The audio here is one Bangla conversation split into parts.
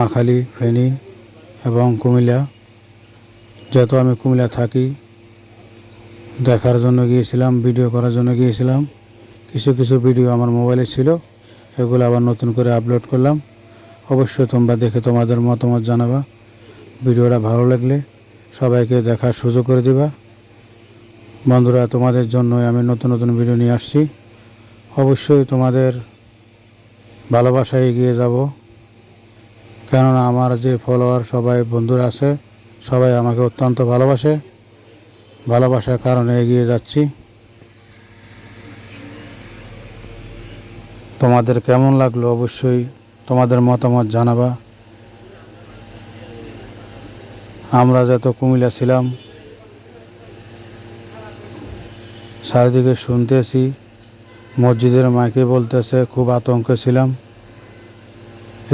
নোয়াখালী ফেনী এবং কুমিল্লা। যেহেতু আমি কুমিল্লা থাকি, দেখার জন্য গিয়েছিলাম, ভিডিও করার জন্য গিয়েছিলাম। কিছু কিছু ভিডিও আমার মোবাইলে ছিল, এগুলো আবার নতুন করে আপলোড করলাম। অবশ্যই তোমরা দেখে তোমাদের মতামত জানাবা। ভিডিওটা ভালো লাগলে সবাইকে দেখার সুযোগ করে দিবা। বন্ধুরা, তোমাদের জন্যই আমি নতুন নতুন ভিডিও নিয়ে আসছি। অবশ্যই তোমাদের ভালোবাসায় এগিয়ে যাব। কেননা আমার যে ফলোয়ার সবাই বন্ধুরা আছে, সবাই আমাকে অত্যন্ত ভালোবাসে। ভালোবাসার কারণে এগিয়ে যাচ্ছি। তোমাদের কেমন লাগল অবশ্যই তোমাদের মতামত জানাবা। আমরা যত কুমিল্লা ছিলাম, চারিদিকে শুনতেছি, মসজিদের মাইকে বলতেছে, খুব আতঙ্কে ছিলাম।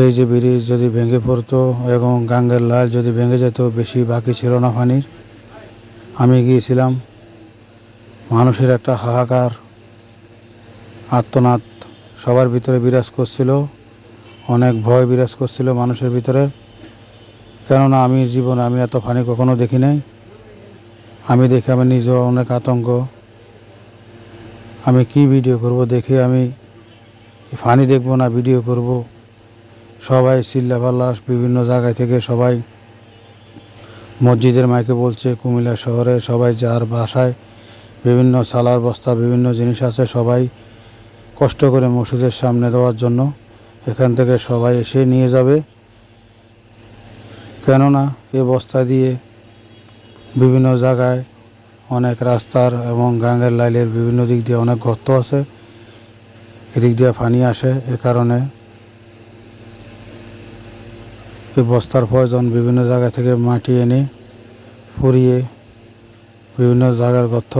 এই যে ব্রিজ যদি ভেঙে পড়তো এবং গাঙ্গের লাল যদি ভেঙে যেত, বেশি বাকি ছিল না পানির আমি গিয়েছিলাম, মানুষের একটা হাহাকার, আত্মনাদ, সবার ভিতরে বিরাজ করছিল, অনেক ভয় বিরাজ করছিল মানুষের ভিতরে। কেননা আমি জীবনে আমি এত ফানি কখনো দেখি নাই। আমি দেখে আমি নিজেও অনেক আতঙ্ক। আমি কি ভিডিও করব দেখে আমি ফানি দেখব না ভিডিও করব। সবাই চিল্লাপাল্লা বিভিন্ন জায়গায় থেকে সবাই মসজিদের মাইকে বলছে, কুমিল্লা শহরে সবাই যার বাসায় বিভিন্ন সালার বস্তা, বিভিন্ন জিনিস আছে, সবাই কষ্ট করে মসজিদের সামনে দেওয়ার জন্য এখান থেকে সবাই এসে নিয়ে যাবে। কেননা এ বস্তা দিয়ে বিভিন্ন জায়গায় অনেক রাস্তার এবং গাঙ্গের লাইলের বিভিন্ন দিক দিয়ে অনেক গর্ত আছে, এদিক দিয়ে পানি আসে, এ কারণে এই বস্তার প্রয়োজন বিভিন্ন জায়গা থেকে মাটি এনে পুড়িয়ে বিভিন্ন জায়গার গর্ত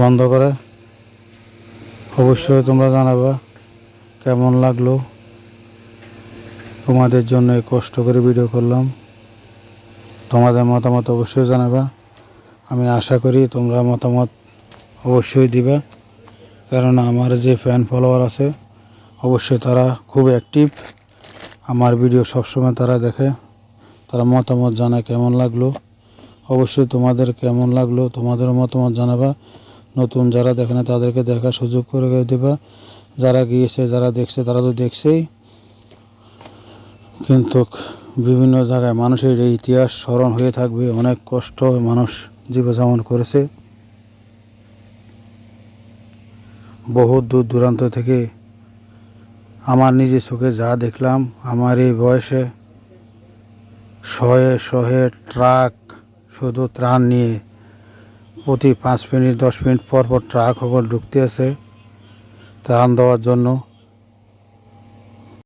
বন্ধ করে। অবশ্যই তোমরা জানাবা কেমন লাগল। তোমাদের জন্য কষ্ট করে ভিডিও করলাম। তোমাদের মতামত অবশ্যই জানাবা। আমি আশা করি তোমরা মতামত অবশ্যই দিবা। কারণ আমার যে ফ্যান ফলোয়ার আছে, অবশ্যই তারা খুব অ্যাক্টিভ আমার ভিডিও সবসময় তারা দেখে, তারা মতামত জানায় কেমন লাগল। অবশ্যই তোমাদের কেমন লাগল, তোমাদের মতামত জানাবা। নতুন যারা দেখে না, তাদেরকে দেখার সুযোগ করে দেবা। যারা গিয়েছে, যারা দেখছে, তারা তো দেখছেই। কিন্তু বিভিন্ন জায়গায় মানুষের এই ইতিহাস স্মরণ হয়ে থাকবে, অনেক কষ্ট মানুষ জীবনযাপন করেছে। বহু দূর দূরান্ত থেকে আমার নিজের চোখে যা দেখলাম, আমার এই বয়সে শয়ে শহে ট্রাক, শুধু ত্রাণ নিয়ে প্রতি পাঁচ মিনিট, দশ মিনিট পর পর ট্রাক ওপর ঢুকতে আছে ত্রাণ দেওয়ার জন্য।